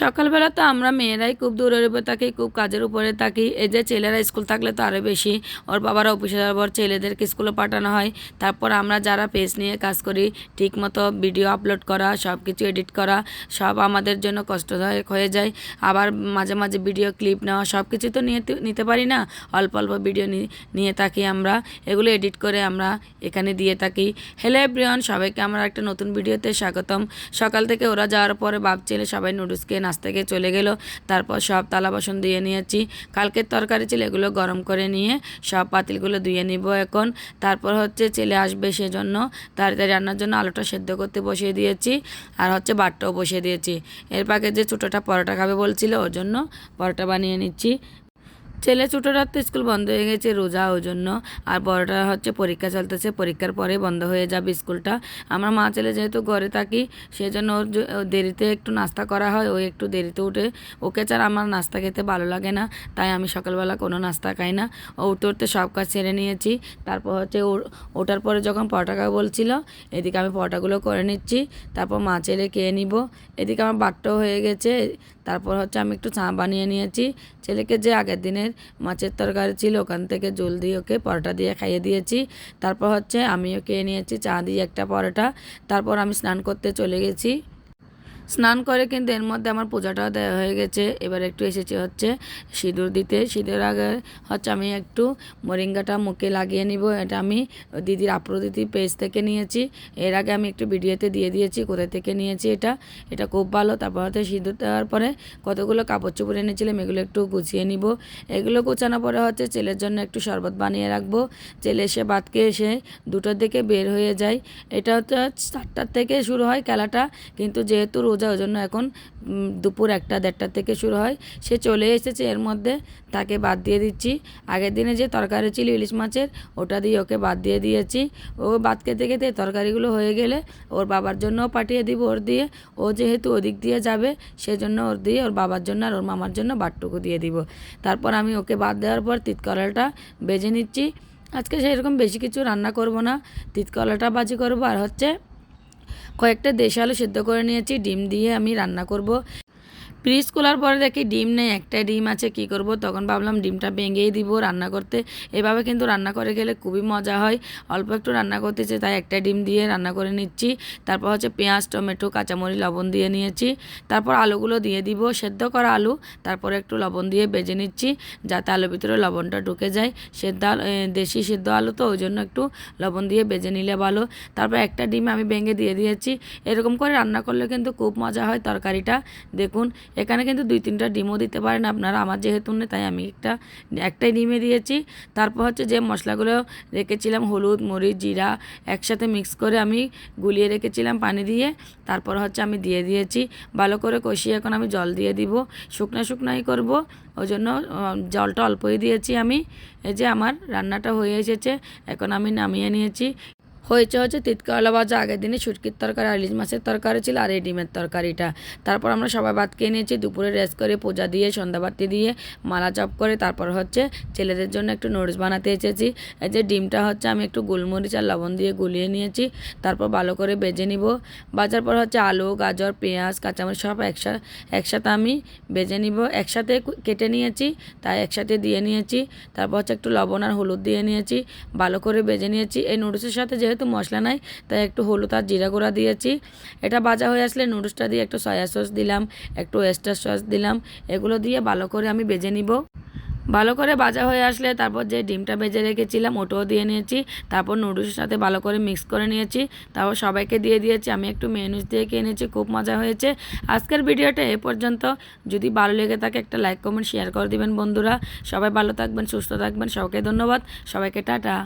সকালবেলা তো আমরা মেয়েরাই খুব দূরের উপরে থাকি, খুব কাজের উপরে থাকি। এই যে ছেলেরা স্কুল থাকলে তো আরও বেশি। ওর বাবারা অফিসে যাওয়ার পর ছেলেদেরকে স্কুলে পাঠানো হয়। তারপর আমরা যারা পেজ নিয়ে কাজ করি ঠিক মতো ভিডিও আপলোড করা সব কিছু এডিট করা, সব আমাদের জন্য কষ্টদায়ক হয়ে যায়। আবার মাঝে মাঝে ভিডিও ক্লিপ নেওয়া সব কিছু তো নিয়ে নিতে পারি না। অল্প অল্প ভিডিও নিয়ে থাকি আমরা। এগুলো এডিট করে আমরা এখানে দিয়ে থাকি। হ্যালো এভরিওয়ান সবাইকে আমরা একটা নতুন ভিডিওতে স্বাগতম। সকাল থেকে ওরা যাওয়ার পরে বাপ ছেলে সবাই নুডলস নুডলসকে নাস্তা গিয়ে চলে গেল। তারপর সব তালা বাসন ধুয়ে নিয়েছি। কালকের তরকারি ছিল, এগুলো গরম করে নিয়ে সব পাতিলগুলো ধুয়ে নিব এখন। তারপর হচ্ছে ছেলে আসবে সেজন্য। তাড়াতাড়ি রান্নার জন্য আলোটা সেদ্ধ করতে বসিয়ে দিয়েছি আর হচ্ছে বাটটাও বসিয়ে দিয়েছি। এর পাকে যে ছোটোটা পরোটা খাবে বলছিল, ওর জন্য পরোটা বানিয়ে নিচ্ছি। ছেলে ছোটো তো স্কুল বন্ধ হয়ে গেছে রোজা ওই জন্য আর বড়টা হচ্ছে পরীক্ষা চলতেছে, পরীক্ষার পরে বন্ধ হয়ে যাবে স্কুলটা। আমরা মা ছেলে যেহেতু ঘরে থাকি সেই জন্য ওর দেরিতে একটু নাস্তা করা হয়, ও একটু দেরিতে উঠে। ওকে ছাড়া আমার নাস্তা খেতে ভালো লাগে না, তাই আমি সকালবেলা কোনো নাস্তা খাই না। ও উঠতে উঠতে সব কাজ ছেড়ে নিয়েছি, তারপর হচ্ছে ওঠার পরে যখন খাবে বলছিল, এদিকে আমি পরোটাগুলো করে নিচ্ছি, তারপর মা ছেলে খেয়ে নিব। এদিকে আমার বাটটাও হয়ে গেছে, তারপর হচ্ছে আমি একটু চা বানিয়ে নিয়েছি। ছেলেকে যে আগের দিনের মাছের তরকারি ছিল, ওখান থেকে জল দিয়ে ওকে পরোটা দিয়ে খাইয়ে দিয়েছি। তারপর হচ্ছে আমিও খেয়ে নিয়েছি চা দিয়ে একটা পরোটা। তারপর আমি স্নান করতে চলে গেছি। স্নান করে কিন্তু এর মধ্যে আমার পূজাটাও দেওয়া হয়ে গেছে। এবার একটু এসেছে হচ্ছে সিঁদুর দিতে। সিঁদুর আগে হচ্ছে আমি একটু মরিঙ্গাটা মুখে লাগিয়ে নিব। এটা আমি দিদির আপ্রদিতি পেজ থেকে নিয়েছি। এর আগে আমি একটু ভিডিওতে দিয়ে দিয়েছি কোথা থেকে নিয়েছি এটা। এটা খুব ভালো। তারপর হচ্ছে সিঁদুর দেওয়ার পরে কতগুলো কাপড় চোপড় এনেছিলাম, এগুলো একটু গুছিয়ে নিব। এগুলো গুছানোর পরে হচ্ছে ছেলের জন্য একটু শরবত বানিয়ে রাখব। ছেলে এসে ভাতকে এসে দুটোর দিকে বের হয়ে যায়। এটা হচ্ছে চারটার থেকে শুরু হয় খেলাটা। কিন্তু যেহেতু রোজা, ওই জন্য এখন দুপুর একটা দেড়টার থেকে শুরু হয়। সে চলে এসেছে, এর মধ্যে তাকে বাদ দিয়ে দিচ্ছি। আগের দিনে যে তরকারি ছিল, ইলিশ মাছের, ওটা দিয়ে ওকে বাদ দিয়ে দিয়েছি। ও বাদ খেতে খেতে তরকারিগুলো হয়ে গেলে ওর বাবার জন্যও পাঠিয়ে দিব ওর দিয়ে। ও যেহেতু ওদিক দিয়ে যাবে, সেজন্য ওর দিয়ে ওর বাবার জন্য আর ওর মামার জন্য বাটটুকু দিয়ে দিব। তারপর আমি ওকে বাদ দেওয়ার পর তিতকলাটা বেজে নিচ্ছি। আজকে সেরকম বেশি কিছু রান্না করব না। তিতকলাটা বাজি করব আর হচ্ছে কয়েকটা দেশে আলু সেদ্ধ করে নিয়েছি ডিম দিয়ে আমি রান্না করব। ফ্রিজ খোলার পরে দেখি ডিম নেই একটাই ডিম আছে, কি করব? তখন ভাবলাম ডিমটা ভেঙেই দিব রান্না করতে। এভাবে কিন্তু রান্না করে গেলে খুবই মজা হয়। অল্প একটু রান্না করতেছে, তাই একটা ডিম দিয়ে রান্না করে নিচ্ছি। তারপর হচ্ছে পেঁয়াজ, টমেটো, কাঁচামরিচ, লবণ দিয়ে নিয়েছি। তারপর আলুগুলো দিয়ে দিব, সেদ্ধ করা আলু। তারপর একটু লবণ দিয়ে বেজে নিচ্ছি, যাতে আলুর ভিতরে লবণটা ঢুকে যায়। সেদ্ধ দেশি সেদ্ধ আলু তো, ওই জন্য একটু লবণ দিয়ে বেজে নিলে ভালো। তারপর একটা ডিম আমি ভেঙে দিয়ে দিয়েছি। এরকম করে রান্না করলে কিন্তু খুব মজা হয় তরকারিটা। দেখুন এখানে কিন্তু দুই তিনটা ডিমও দিতে পারেন আপনারা। আমার যেহেতু নেই, তাই আমি একটা, একটাই ডিমে দিয়েছি। তারপর হচ্ছে যে মশলাগুলো রেখেছিলাম, হলুদ, মরিচ, জিরা একসাথে মিক্স করে আমি গুলিয়ে রেখেছিলাম পানি দিয়ে। তারপর হচ্ছে আমি দিয়ে দিয়েছি, ভালো করে কষিয়ে এখন আমি জল দিয়ে দিব। শুকনা শুকনাই করব, ওই জন্য জলটা অল্পই দিয়েছি আমি। এই যে আমার রান্নাটা হয়ে এসেছে, এখন আমি নামিয়ে নিয়েছি। হয়েছে হচ্ছে তিতকাওয়ালা ভাজা আগের দিনে শুটকির তরকারি আর ইলিশ মাছের তরকারি ছিল আর এই ডিমের তরকারিটা। তারপর আমরা সবাই ভাত খেয়ে নিয়েছি, দুপুরে রেস্ট করে পূজা দিয়ে, সন্ধ্যাবাতি দিয়ে, মালা চপ করে, তারপর হচ্ছে ছেলেদের জন্য একটু নুডলস বানাতে এসেছি। এই যে ডিমটা হচ্ছে আমি একটু গোলমরিচ আর লবণ দিয়ে গুলিয়ে নিয়েছি, তারপর ভালো করে বেজে নিব। বাজার পর হচ্ছে আলু, গাজর, পেঁয়াজ, কাঁচামরিচ সব একসাথে একসাথে আমি বেজে নিব। একসাথে কেটে নিয়েছি, তাই একসাথে দিয়ে নিয়েছি। তারপর হচ্ছে একটু লবণ আর হলুদ দিয়ে নিয়েছি, ভালো করে বেজে নিয়েছি। এই নুডলসের সাথে যেহেতু মশলা নাই, তাই একটু হলুদ আর জিরা গুঁড়া দিয়েছি। এটা ভাজা হয়ে আসলে নুডলসটা দিয়ে একটু সয়া সস দিলাম, একটু ওয়েস্টার সস দিলাম, এগুলো দিয়ে ভালো করে আমি বেজে নিব। ভালো করে ভাজা হয়ে আসলে তারপর যে ডিমটা ভেজে রেখেছিলাম, ওটাও দিয়ে নিয়েছি, তারপর নুডলসের সাথে ভালো করে মিক্স করে নিয়েছি, তারপর সবাইকে দিয়ে দিয়েছি, আমি একটু মেনুস দিয়ে খেয়ে নিয়েছি, খুব মজা হয়েছে। আজকের ভিডিওটা এ পর্যন্ত। যদি ভালো লেগে থাকে একটা লাইক কমেন্ট শেয়ার করে দিবেন বন্ধুরা। সবাই ভালো থাকবেন, সুস্থ থাকবেন, সবাইকে ধন্যবাদ। সবাইকে টাটা।